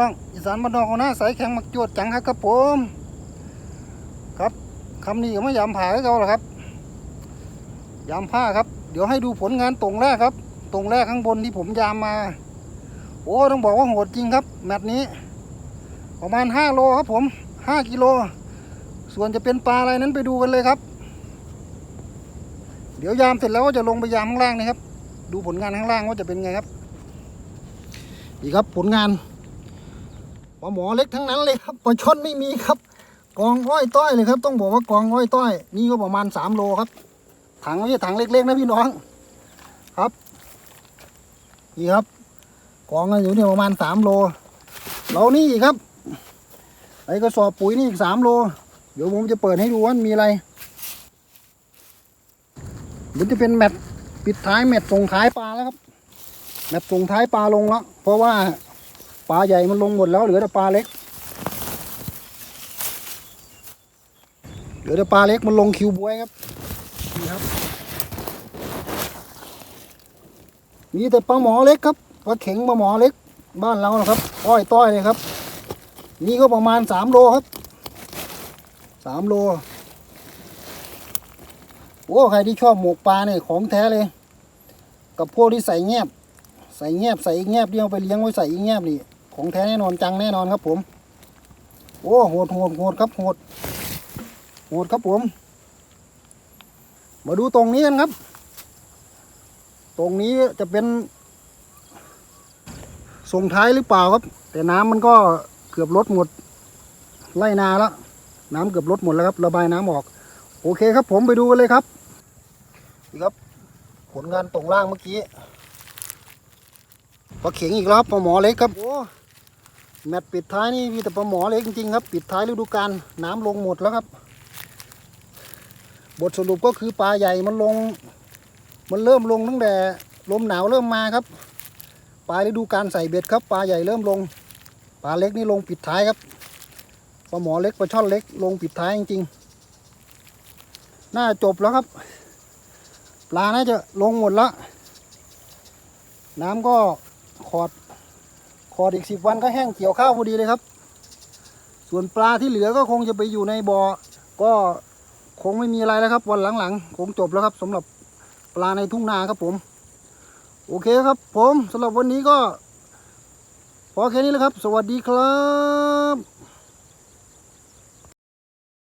น้องอีสานบ้านนอกของหน้าใสแข็งมักจวดจังครับครับผมครับคำนี้ก็ไม่ยามผ่าให้เราหรอกครับ ยามผ้าครับ เดี๋ยวให้ดูผลงานตรงแรกครับ ตรงแรกข้างบนที่ผมยามมา โอ้ต้องบอกว่าโหดจริงครับ แมตช์นี้ ประมาณห้าโลครับผมห้ากิโล ส่วนจะเป็นปลาอะไรนั้นไปดูกันเลยครับ เดี๋ยวยามเสร็จแล้วก็จะลงไปยามข้างล่างนะครับ ดูผลงานข้างล่างว่าจะเป็นไงครับนี่ครับผลงาน ลาหมอเล็กทั้งนั้นเลยครับปลาช่อนไม่มีครับ กองอ้อยต้อยเลยครับ ต้องบอกว่ากองอ้อยต้อย นี่ก็ประมาณสามโลครับ ถังไม่ใช่ถังเล็กๆนะพี่น้อง ครับนี่ครับ กองกันอยู่เนี่ยประมาณสามโลเรานี่ครับไอ้กระสอบปุ๋ยนี่อีกสามโล เดี๋ยวผมจะเปิดให้ดูว่ามีอะไรเดี๋ยวจะเป็นแมตช์ปิดท้ายแมตช์ส่งท้ายปลาแล้วครับแมตช์ส่งท้ายปลาลงแล้วเพราะว่า ปลาใหญ่มันลงหมดแล้วเหลือแต่ปลาเล็ก เหลือแต่ปลาเล็กมันลงคิวบวยครับนี่ครับ มีแต่ปลาหมอเล็กครับปลาเข็งปลาหมอเล็ก บ้านเรานะครับ อ้อยต้อยเลยครับ นี่ก็ประมาณสามโลครับสามโลโอ้ใครที่ชอบหมกปลาเนี่ยของแท้เลย กับพวกที่ใส่แงบ ใส่แงบใส่อีกแงบที่เอาไปเลี้ยงไว้ใส่อีกแงบนี่ ของแท้แน่นอนจังแน่นอนครับผม โอ้โหดโหดโหดครับโหดโหดครับผม มาดูตรงนี้กันครับ ตรงนี้จะเป็นส่งท้ายหรือเปล่าครับ แต่น้ำมันก็เกือบลดหมด ไล่นาแล้วน้ำเกือบลดหมดแล้วครับ ระบายน้ำออก โอเคครับผมไปดูกันเลยครับนี่ครับ ผลงานตรงล่างเมื่อกี้ปลาเข็งอีกรับปลาหมอเล็กครับโอ้ แมตช์ปิดท้ายนี่มีแต่ปลาหมอเล็กจริงๆครับ ปิดท้ายฤดูกาลน้ำลงหมดแล้วครับ บทสรุปก็คือปลาใหญ่มันลง มันเริ่มลงตั้งแต่ลมหนาวเริ่มมาครับปลายฤดูกาลใส่เบ็ดครับปลาใหญ่เริ่มลงปลาเล็กนี่ลงปิดท้ายครับปลาหมอเล็กปลาช่อนเล็กลงปิดท้ายจริงๆน่าจบแล้วครับ ปลาน่าจะลงหมดแล้วน้ำก็ขอด ขอดอีกสิบวันก็แห้งเกี่ยวข้าวพอดีเลยครับ ส่วนปลาที่เหลือก็คงจะไปอยู่ในบ่อ ก็คงไม่มีอะไรแล้วครับ วันหลังๆ คงจบแล้วครับสำหรับปลาในทุ่งนาครับผม โอเคครับ ผมสำหรับวันนี้ก็ พอแค่นี้แหละครับ สวัสดีครับ